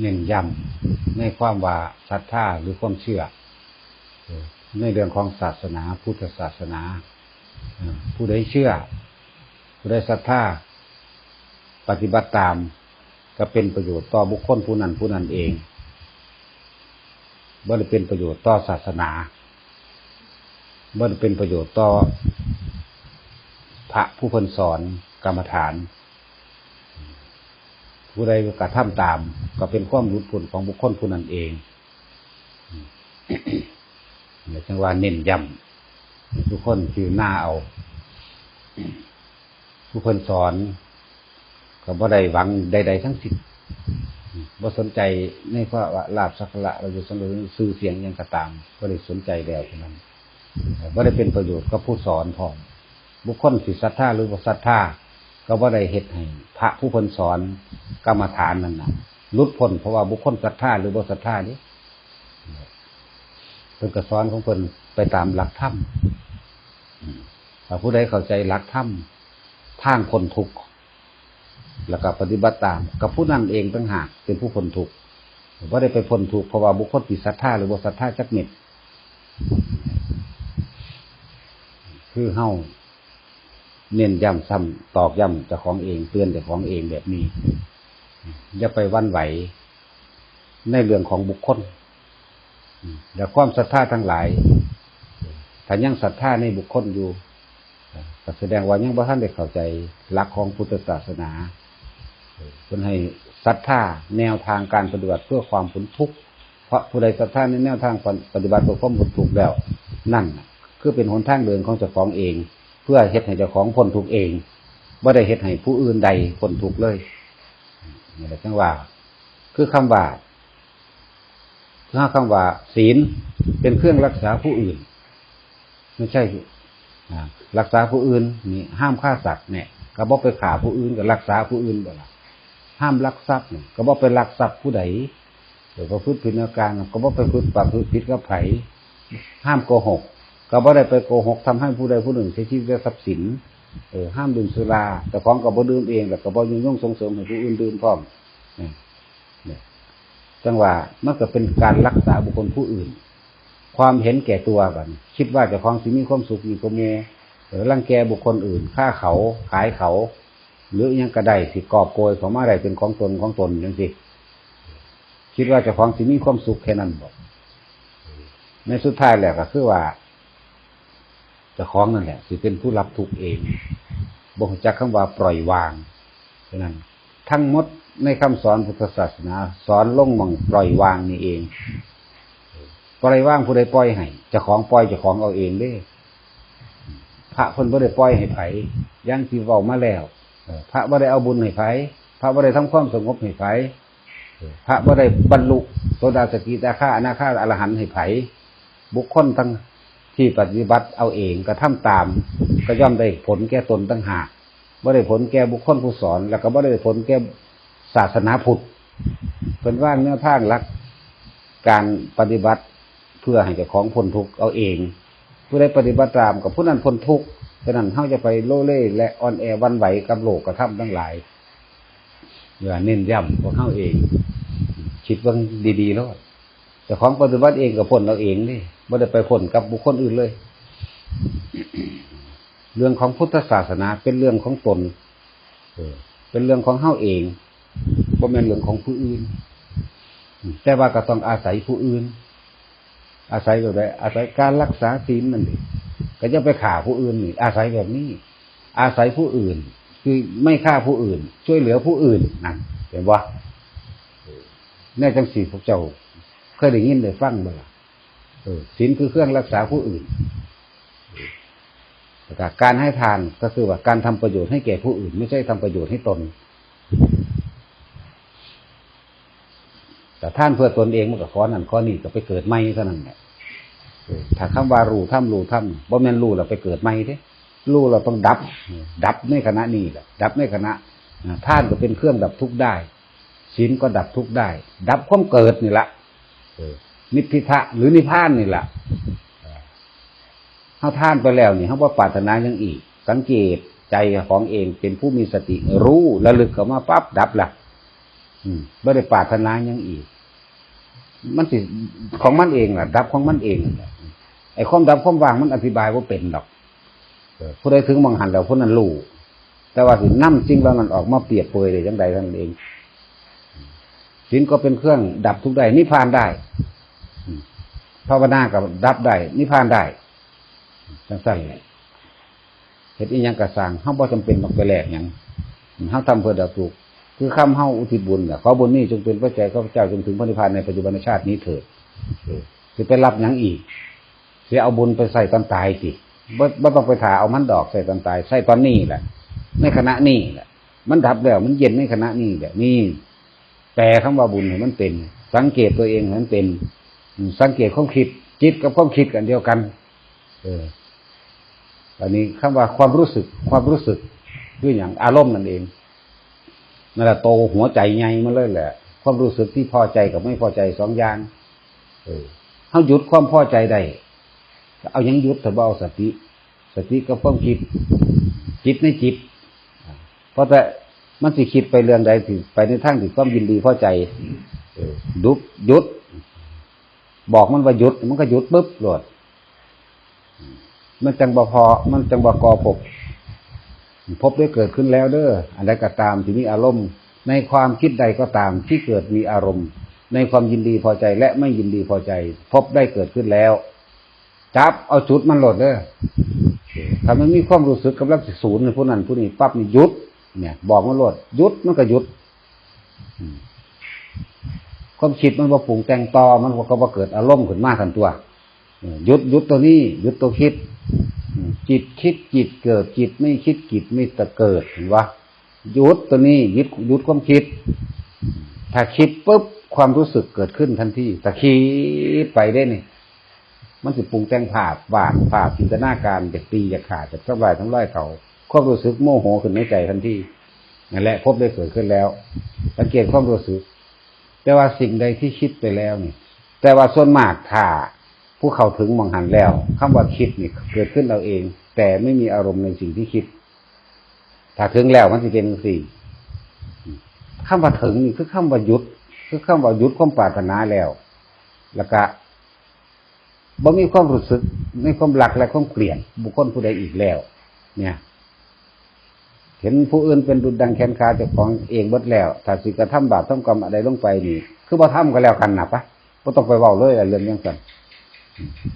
เน้นย้ำในความว่าศรัทธาหรือความเชื่อในเรื่องของศาสนา พุทธศาสนาผู้ใดเชื่อ ผู้ใดศรัทธาปฏิบัติตาม ก็เป็นประโยชน์ต่อบุคคลผู้นั้นผู้นั้นเองบ่ได้เป็นประโยชน์ต่อศาสนาบ่ได้เป็นประโยชน์ต่อพระผู้เพิ่นสอนกรรมฐาน ผู้ใดกระทำตาม ก็เป็นความรู้ผลของบุคคลผู้นั้นเองเนี่ยจังว่าเน้นย้ำทุกคนคือหน้าเอาผู้เพิ่นสอนก็บ่ได้หวังใด ๆ ทั้งสิ้นบ่สนใจในเพราะว่าลาบสักการะเราจะสนใจสื่อเสียงยังก็ตามบ่ได้สนใจแล้วเท่านั้นบ่ได้เป็นประโยชน์กับผู้สอนพร้อมบุคคลสิศรัทธาหรือบ่ศรัทธา ก็บ่ได้เฮ็ดให้พระผู้เพิ่นสอนกรรมฐานนั่นนะลุดพ้นเพราะว่าบุคคลศรัทธาหรือบ่ศรัทธานี่เพิ่นก็สอนของเพิ่นไปตามหลักธรรมถ้าผู้ใดเข้าใจหลักธรรมทางพ้นทุกข์แล้วก็ปฏิบัติตาม กับผู้นั้นเองต่างหากเป็นผู้พ้นทุกข์ว่าได้ไปพ้นทุกข์เพราะว่าบุคคลติดศรัทธาหรือบ่ศรัทธาจักเม็ดคือเฮา เน้นย้ำซ้ำตอกย้ำเจ้าของเองเตือนเจ้าของเองแบบนี้อย่าไปวันไหว ในเรื่องของบุคคลแต่ความศรัทธาทั้งหลายถ้ายังศรัทธาในบุคคลอยู่ก็แสดงว่ายังบ่ท่านได้เข้าใจหลักของพุทธศาสนาเพื่อให้ศรัทธาแนวทางการปฏิบัติเพื่อความพ้นทุกข์เพราะผู้ใดศรัทธาในแนวทางปฏิบัติเพื่อความพ้นทุกข์แล้ว นั่นคือเป็นหนทางเดินของเจ้าของเอง พื่อเฮ็ดให้เจ้าของพ้นทุกเองไม่ได้เฮ็ดให้ผู้อื่นใดพ้นทุกเลยนี่แหละจังว่า คือคำว่าถ้าคำว่า ศีลเป็นเครื่องรักษาผู้อื่น ไม่ใช่รักษาผู้อื่นนี่ห้ามฆ่าสัตว์เนี่ยก็บอกไปฆ่าผู้อื่นก็รักษาผู้อื่นบ่ล่ะห้ามลักทรัพย์ก็บอกไปลักทรัพย์ผู้ใดเดี๋ยวประพฤติผิดในการก็บอกไปพูดประพฤติผิดกับไผห้ามโกหก ก็บอกได้ไปโกหกทำให้ผู้ใดผู้หนึ่งเสียชีวิตด้วยทรัพย์สินเออห้ามดื่มสุราแต่ของก็บ่ดื่มเองแต่ก็บ่ยุ่งย่งส่งเสริมให้ผู้อื่นดื่มพร้อมเนี่ยจังหว่ามันก็เป็นการรักษาบุคคลผู้อื่น ความเห็นแก่ตัวกัน คิดว่าจะคลองสิมีความสุขมีความเมหรือรังแกบุคคลอื่นฆ่าเขาขายเขา หรือยังกระไดสิกอบโกยของอะไรเป็นของตนของตนยังสิคิดว่าจะคลองสิมีความสุขแค่นั้นบอกในสุดท้ายแหละก็คือว่า จะคล้าของนั่นแหละสิเป็นผู้รับทุกเองบอกจากคำว่าปล่อยวางฉะนั้น ทั้งหมดในคำสอนพุทธศาสนา สอนลงมังปล่อยวางนี่เอง ปล่อยวางผู้ใดปล่อยให้จะของปล่อยจะของเอาเองเด้พระคนบ่ได้ปล่อยให้ไผย่างที่เว้ามาแล้วพระบ่ได้เอาบุญให้ไผพระบ่ได้ทำความสงบให้ไผพระบ่ได้บรรลุโสดาสกิตาฆาอนาคาอรหันต์ให้ไผบุคคลทั้ง ที่ปฏิบัติเอาเองก็ทำตาม ก็ย่อมได้ผลแก่ตนตั้งหากบ่ได้ผลแก่บุคคลผู้สอน แล้วก็บ่ได้ผลแก่ศาสนาพุทธเป็นว่าเนื้อทางลักการปฏิบัติเพื่อให้เจ้าของพ้นทุกข์เอาเองผู้ใดปฏิบัติตามกับผู้นั้นพ้นทุกข์ฉะนั้นเขาจะไปโลเล่และอ่อนแอวันไหวกับโลกกระทำทั้งหลายอย่าเน้นย้ำพวกเขาเอง คิดว่าดีๆแล้ว เจ้าของปฏิบัติเองกับพ้นเราเองนี่ไม่ได้ไปพ้นกับบุคคลอื่นเลย เรื่องของพุทธศาสนาเป็นเรื่องของตนเป็นเรื่องของเฮาเองบ่แม่นเรื่องของผู้อื่น แต่ว่าก็ต้องอาศัยผู้อื่น อาศัยแบบใดอาศัยการรักษาศีลนั่นเองก็จะไปฆ่าผู้อื่นนี่อาศัยแบบนี้ อาศัยผู้อื่น คือไม่ฆ่าผู้อื่น ช่วยเหลือผู้อื่นนั่นเห็นว่าแน่จังสีพวกเจ้า เคยได้ยินได้ฟังบ่ล่ะศีลคือเครื่องรักษาผู้อื่นการให้ทานก็คือว่าการทำประโยชน์ให้แก่ผู้อื่น ไม่ใช่ทำประโยชน์ให้ตน แต่ท่านเพื่อตนเองมันก็ข้อนั้นข้อนี้ก็ไปเกิดไม่เท่านั้นแหละถ้าคำว่ารู้ถ้ำรู้ถ้ำบ่แม่นรู้เราไปเกิดไม่เด้รู้เราต้องดับ ดับในขณะนี้แหละดับในขณะท่านก็เป็นเครื่องดับทุกข์ได้ศีลก็ดับทุกข์ได้ ดับความเกิดนี่แหละ นิพพิทะหรือนิพพานนี่แหละเขาท่านไปแล้วนี่เขาว่าปรารถนายังอีก สังเกตใจของเองเป็นผู้มีสติรู้ระลึกเข้ามาปั๊บดับละอืมไม่ได้ปรารถนายังอีก มันสิของมันเองล่ะ ดับของมันเองไอ้ความดับความว่างมันอธิบายว่าเป็นดอกผู้ใดถึงมองหันแล้วผู้นั้นรู้แต่ว่าถึงนั่สิ่งเหล่านั้นออกมาเปรียบเปยเลยจังใดท่านั้นเอง ศีลก็เป็นเครื่องดับทุกได้นิพพานได้ภาวนากับดับได้นิพพานได้สั้นเลยเห็ดอีหยังกระสังเฮาบ่จำเป็นต้องไปแลกหยังเฮาทำเพื่อดับทุกข์คือคำเฮาอุทิศบุญน่ะขอบุญนี้จงเป็นพระใจข้าพเจ้าจงถึงพระนิพพานในปัจจุบันชาตินี้เถิดเออสิไปรับหยังอีกเสียเอาบุญไปใส่ตอนตายสิบ่บ่ต้องไปถ่าเอามันดอกใส่ตอนตายใส่ตอนนี้แหละในขณะนี้แหละ มันดับแล้วมันเย็นในขณะนี้แหละนี่ แปลคำว่าบุญให้มันเป็น สังเกตตัวเองให้มันเป็น สังเกตความคิด จิตกับความคิดกันเดียวกัน เอออันนี้คำว่าความรู้สึก ความรู้สึกคืออย่างอารมณ์นั่นเองนั่นแหละโตหัวใจไงมันเลยแหละ ความรู้สึกที่พอใจกับไม่พอใจสองอย่าง เออเขาหยุดความพอใจได้เอายังหยุดแต่บ่เอาสติ สติกับความคิด จิตในจิต เพราะแต่ มันสิคิดไปเรื่องใดสิไปในทางที่ความยินดีพอใจดุบยุด บอกมันว่าหยุด มันก็หยุดปุ๊บหลดมันจังบ่พอ มันจังบ่กอพบพบได้เกิดขึ้นแล้วเด้ออันใดก็ตามที่มีอารมณ์ ในความคิดใดก็ตามที่เกิดมีอารมณ์ ในความยินดีพอใจและไม่ยินดีพอใจ พบได้เกิดขึ้นแล้ว จับเอาจุดมันหลดเด้อถ้ามันมีความรู้สึกกำลังศูนย์ในผู้นั้นผู้นี้ปั๊บนี่หยุด เนี่ย บอกมันโลดยุดมันก็ยุดความคิดมันว่าปรุงแต่งต่อมันก็ว่าเกิดอารมณ์ขึ้นมาทันตัวยุดยุดตัวนี้ยุดตัวคิด จิตคิดจิตเกิดจิตไม่คิดจิตไม่ตะเกิดเห็นปะยุดตัวนี้ยุดยุดความคิด ถ้าคิดปุ๊บความรู้สึกเกิดขึ้นทันทีถ้าคิดไปได้นี่มันสิปรุงแต่งภาพวาดภาพจินตนาการจากตีจากขาดจากทำลายทำลายเขา ความรู้สึกโมโหขึ้นในใจทันทีนั่นแหละพบได้เกิดขึ้นแล้ว สังเกตความรู้สึก แต่ว่าสิ่งใดที่คิดไปแล้วนี่ แต่ว่าส่วนมากถ้าผู้เข้าถึงมองหันแล้วคำว่าคิดนี่เกิดขึ้นเราเอง แต่ไม่มีอารมณ์ในสิ่งที่คิด ถ้าถึงแล้วมันจะเป็นสี่คำว่าถึงนี่คือคำว่าหยุด คือคำว่าหยุดความปรารถนาแล้ว แล้วก็บ่มีความรู้สึกในความรักและความเกลียดบุคคลผู้ใดอีกแล้ว เนี่ย เห็นผู้อื่นเป็นดุจดังแขนขาเจ้าของเองเบิดแล้วถ้าสิกระทำบาปทำกรรมอะไรลงไปนี่คือบ่ทำก็แล้วกันนะปะบ่ต้องไปเว้าเลยอะเรื่องยังกัน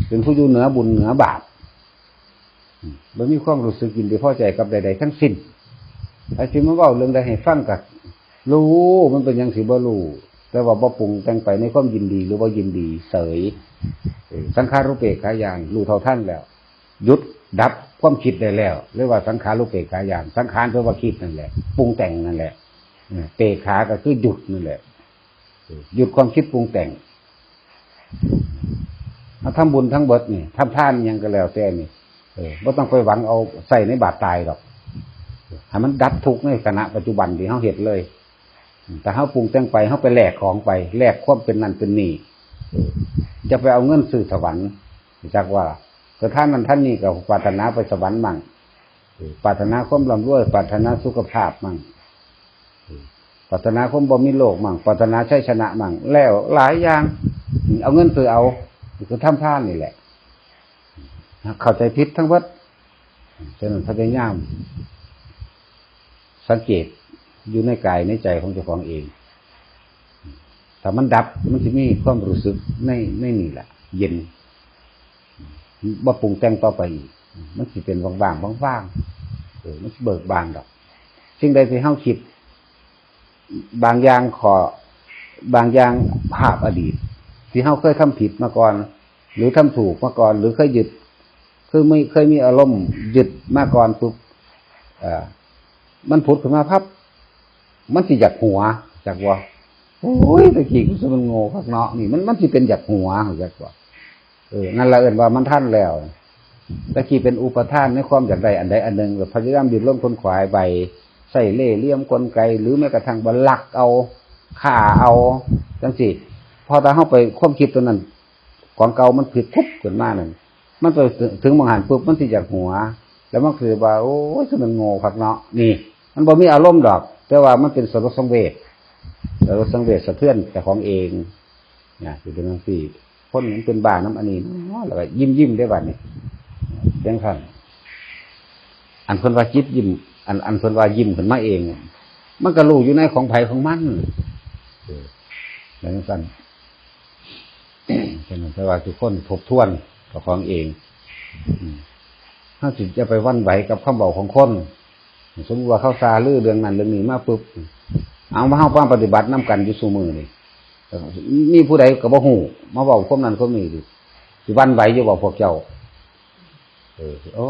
เป็นผู้อยู่เหนือบุญเหนือบาปบ่มีความรู้สึกยินดีพอใจกับใดๆทั้งสิ้นถ้าสิมาเว้าเรื่องใดให้ฟังก็รู้มันเป็นยังสิบ่รู้แต่ว่าบ่ปรุงแต่งไปในความยินดี หรือว่ายินดีเสยสังขารุเปกขายานรู้เท่าท่านแล้วหยุดดับ ความคิดได้แล้วเรียกว่าสังขารุเปกขายานสังขารแปลว่าคิดนั่นแหละปรุงแต่งนั่นแหละเปกขาก็คือหยุดนั่นแหละหยุดความคิดปรุงแต่งเอาทำบุญทั้งเบิดนี่ทำท่านยังก็แล้วแต่นี่เออไม่ต้องไปหวังเอาใส่ในบาตรตายหรอกให้มันดับทุกข์ในขณะปัจจุบันที่เขาเห็นเลย แต่เขาปรุงแต่งไปเขาไปแลกของไปแลกความเป็นนั่นเป็นนี่จะไปเอาเงินซื้อสวรรค์จากว่า แต่ท่านนั้นท่านนี้กับปรารถนาไปสวรรค์มั่งปรารถนาความร่ำรวยปรารถนาสุขภาพมั่งปรารถนาความบ่มีโลกมั่งปรารถนาชัยชนะมั่งแล้วหลายอย่าง เอาเงินซื้อเอาคือทำท่านนี่แหละเข้าใจผิดทั้งวัดฉะนั้นพยายามสังเกตอยู่ในกายในใจของเจ้าของเองถ้ามันดับมันจะมีความรู้สึกในในนี่แหละเย็น บ่ปรุงแต่งต่อไปอีกมันจะเป็นว่างๆว่างๆเออมันจะเบิกบานดอกสิ่งใดที่เฮาคิด บางอย่างขอบางอย่างภาพอดีต ที่เฮาเคยทำผิดมาก่อน หรือทำถูกมาก่อน หรือเคยหยุดคือไม่เคยมีอารมณ์หยุดมาก่อนปุ๊บอ่ามันผุดขึ้นมาพับ มันสิอยากหัวจากว่าโอ้ยตะกี้กูสมันโง่พักเนาะนี่มันมันสิเป็นอยากหัวอยากว่า เออนั่นละเอินว่ามันท่านแล้วตะกี้เป็นอุปทานในความอยากใดอันใดอันหนึ่งแบบพยายามดิ้นรนคนขวายใบใส่เล่เลี่ยมกลไก หรือแม้กระทั่งบลลักเอาข่าเอาจังสิพอตาเข้าไปความคิดตัวนั้นของเก่ามันผิดทุบขึ้นมากนั่นมันไปถึงมองหันปุ๊บมันสิอยากหัว แล้วมันคือว่าโอ้ยสมันโง่พักเนาะนี่ มันบ่มีอารมณ์ดอก แต่ว่ามันเป็นสรสังเวชเอแล้วสังเวชสะเทือนแต่ของเองเนี่ยคือเป็นทั้งสี่ คนมันเป็นบ้าน้ำอันนี้เนาะแล้วก็ยิ้มยิ้มได้บ้านนี้เพียงท่านอันคนว่าจิตยิ้ม อันอันคนว่ายิ้มขึ้นมาเอง มันก็รู้อยู่ในของไผ่ของมันเออแล้วสั่นฉะนั้นแต่ว่าทุกคนทบทวนกับของเองอืมถ้าจิตจะไปวันไหวกับคำบอกของคนสมมติว่าเข้าซาลือเรื่องนั้นเรื่องนี้มาปุ๊บเอามาเข้าป้าปฏิบัติน้กันอยู่สูมือนี่ มีผู้ใดกับบ่หูมาบอกความนั้นความนี้ดิสิวันไหวอยู่บอกพวกเจ้า เออโอ้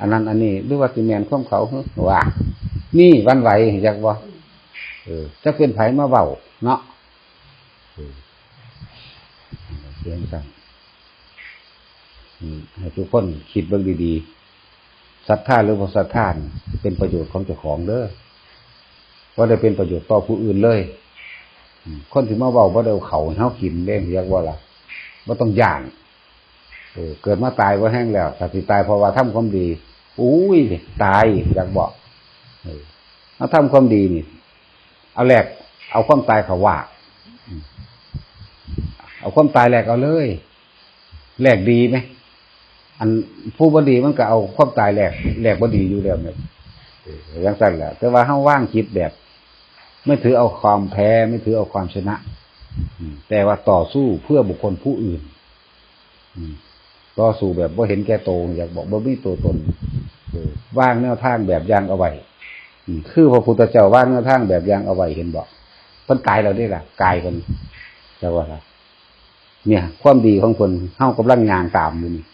อันนั้น อันนี้หรือว่าสิแมนข้อมเขาเหรอว่านี่วันไหวอยากว่าเออจะเป็นไผมาเบาเนาะเสียงสั่งให้ทุกคนคิดเบิ่งดีๆศรัทธาหรือบ่ศรัทธาเป็นประโยชน์ของเจ้าของเด้อ ว่าได้เป็นประโยชน์ต่อผู้อื่นเลยคนที่มาเว้าบ่ได้เอาเขาให้ากินเด้เรียกว่าล่ะบ่าต้องย่านเออเกิดมาตายบ่าแห้งแล้วถ้าสิตายเพราะว่าทำความดีอุ้ยตายอยากบอกเออเอาทำความดีนี่เอาแรกเอาความตายเขาว่าเอาความตายแรกเอาเลยแรกดีไหมอันผู้บดีมันก็เอาความตายแหลกแหลกบดีอยู่แล้วเนี่ย อย่างสั้นแหละแต่ว่าห้าว่างคิดแบบ ไม่ถือเอาความแพ้ไม่ถือเอาความชนะแต่ว่าต่อสู้เพื่อบุคคลผู้อื่นต่อสู้แบบว่าเห็นแก่โตวอยากบอกบ่มีตัวตนว่างแนวทางแบบยางเอาไว้คือพระพุทธเจ้าว่างแนวทางแบบยางเอาไว้เห็นบอกเพิ่นตายเราได้ละกายคนแต่ว่าละเนี่ย ความดีของคนเฮากำลังงานตามอยู่นี่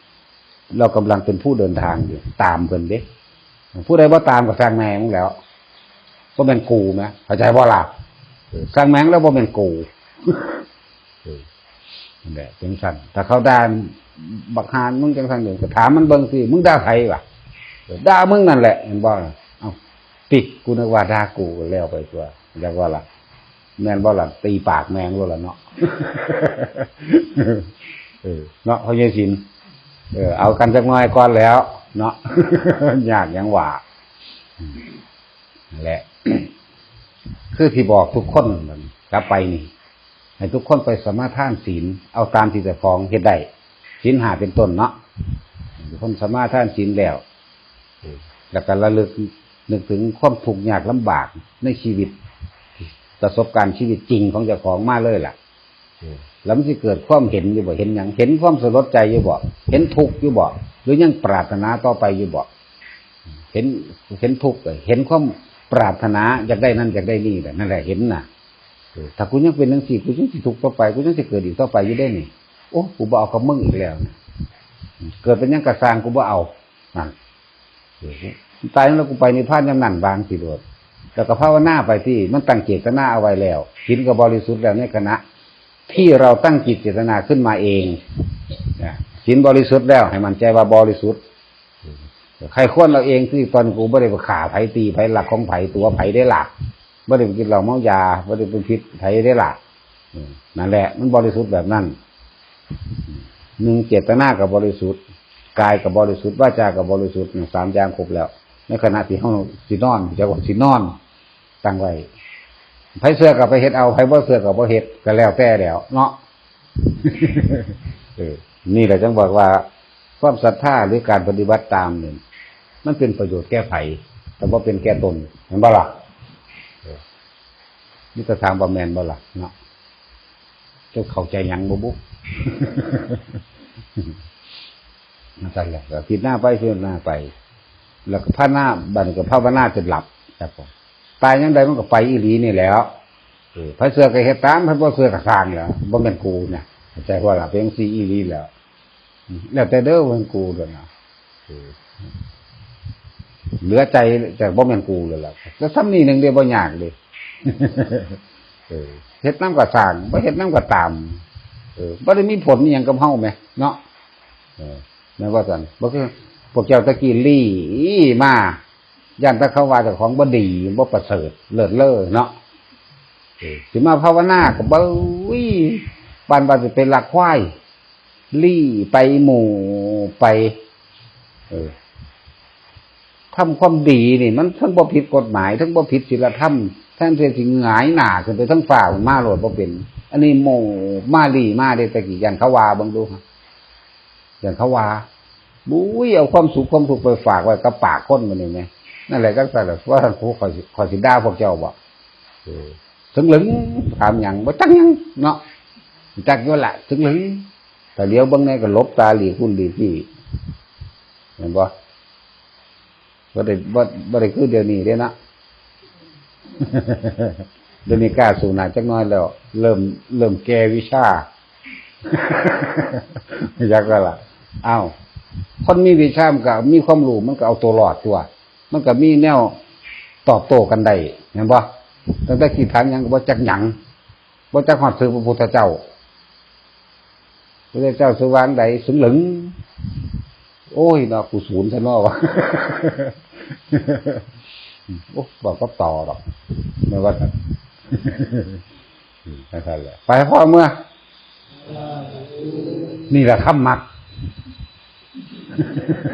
เรากำลังเป็นผู้เดินทางอยู่ตามเพิ่นเด้ ผู้ใดว่าตามกับสร้างแมงแล้วก็เป็นกูไหมเข้าใจบ่ล่ะเออสร้างแมงแล้วบ่เป็นกูเออนั่นแหละจังสันถ้าเขาด่าบักฮานมึงจังสันเดี๋ยวถามมันเบิ่งสิมึงด่าใครวะด่ามึงนั่นแหละเห็นบ่ล่ะเอาปิดกูนึกว่าด่ากูแล้วไปตัวเรียกว่าล่ะ แมนบ่ล่ะตีปากแมงบ่ล่ะเนาะเนาะเขาเยสินเออเอากันจักหน่อยก่อนแล้ว เนาะยากยังหว่าแหละ คือที่บอกทุกคนมันกลับไปนี่ ให้ทุกคนไปสมาทานศีล เอาตามที่แต่ของเฮ็ดได้ศีลหาเป็นต้นเนาะทุกคนสมาทานศีลแล้ว แล้วก็ระลึกนึกถึงความทุกข์ยากลำบากในชีวิต ประสบการณ์ชีวิตจริงของเจ้าของมาเลยล่ะแล้วมันจะเกิดความเห็นอยู่บ่เห็นอย่างเห็นความสลดใจอยู่บ่เห็นทุกข์อยู่บ่หรือยังปรารถนาต่อไปอยู่บ่เห็นเห็นทุกข์เห็นความปรารถนาอยากได้นั่นอยากได้นี่แหละนั่นแหละเห็นน่ะถ้ากูยังเป็นนังสี่กูยังสิทุกข์ต่อไปกูยังสิเกิดอีกต่อไปอยู่ได้นี่โอ้กูบ่เอากับมึงอีกแล้วเกิดเป็นยังกระสร้างกูบ่เอานั่นเออตายแล้วกูไปในพานยำนั่นบางสิโดดแล้วก็ภาวนาไปที่มันตั้งเจตนาเอาไว้แล้วหินก็บริสุทธิ์แล้วในคณะ ที่เราตั้งจิตเจตนาขึ้นมาเองศีลบริสุทธิ์แล้ว ให้มันใจว่าบริสุทธิ์ใครควรเราเองที่ตอนกูไม่ได้ไปขาไผ่ตีไผ่หลักของไผ่ตัวไผ่ได้หลักไม่ได้ไปกินเหล้าเมายาไม่ได้เป็นพิษไผ่ได้หลักนั่นแหละ มันบริสุทธิ์แบบนั้นหนึ่งเจตนากับบริสุทธิ์กายกับบริสุทธิ์วาจากับบริสุทธิ์สามอย่างครบแล้ว ในขณะที่เขาสินอนจะว่าสินอนตั้งไว้ ไผเสื้อกับไปเฮ็ดเอาไผบ่เสื้อกับบ่เฮ็ดก็แล้วแต่แล้วเนาะเออนี่แหละจังบอกว่า ความศรัทธาหรือการปฏิบัติตามเนี่ยมันเป็นประโยชน์แก้ไขแต่ว่าเป็นแก้ตนเห็นบ่ล่ะเออนี่จะถามว่าแมนบ่ล่ะเนาะเจ้าเข้าใจหยังบ่บุนั่นแหละก็คิดหน้าไปเพื่อนหน้าไป แล้วก็พาหน้าบัดนก็ภาวนาจนหลับครับผม ตายยังไงมันก็ไปอีหลีนี่แหล้วเออพระเสือก็เฮ็ดตามพระบ่เสือก็สร้างแล้วบ่แม่นกูเนี่ยเข้าใจว่าล่ะเป็นซีอีหลีแล้วอืมแล้วแต่เด้อเป็นกูด้วยนะเออเหลือใจแต่บ่แม่นกูเลยล่ะแล้วซ้ำนี่หนึงเดียวบ่ยากเลยเออเฮ็ดน้ำก็สร้างบ่เฮ็ดน้ำก็ตามเออบ่ได้มีผลอีหยังกับเฮาแหมเนาะเออแม่นว่าซั่นบ่คือพวกเจ้าตะกี้ลี่มา ย่านตะเขาว่าเจ้าของบ่ดีบ่ประเสริฐเลิศเล่อเนาะเออสิมาภาวนาก็บ่อุ้ยปานว่าสิเป็นหลักควายลี่ไปหมู่ไป เออทำความดีนี่ มันทั้งบ่ผิดกฎหมาย ทั้งบ่ผิดศีลธรรมทั้งเทียสิงหงายหนาขึ้นไปทั้งฝ่ามาโหลดบ่เป็น อันนี้โมมาลีมาได้ตะกี้ยันเขาวาบิ่งดูครับยันเขาวาบุ้ยเอาความสุขความทุขไปฝากไว้กับปากคนมันนี่ไง นั่นแหละก็แต่ละว่าท่านครูขอยสิขอยสิด่าพวกเจ้าบ่เออถึงหลึงถามหยังบ่จักหยังเนาะจักอยู่ละถึงหลึงแต่เลี้ยวเบางในก็ลบตาหลีคุณหลีที่เห็นบ่บ่ได้บ่บ่ได้คือเดี๋ยวนี้เด้นะเดี๋ยวนี้กล้าสู่หน้าจักหน้อยแล้ว เริ่มเริ่มแก้วิชาอยากว่าล่ะอ้าวคนมีวิชามันก็มีความรู้มันก็เอาตัวรอดตัว มันก็มีแนวตอบโต้กันได้เห็นบ่ตั้งแต่กี่ทางยังก็บ่จักหยังบ่จักฮอดถือพระพุทธเจ้าพระเจ้าสว่างใดสึงหลึง โอ้ยเนาะกูศูนย์ซะเนาะวะโอ้บอกก็ต่อหรอกไม่ว่ากันนั่นแหละไปพ่อเมื่อ นี่แหละคำมัก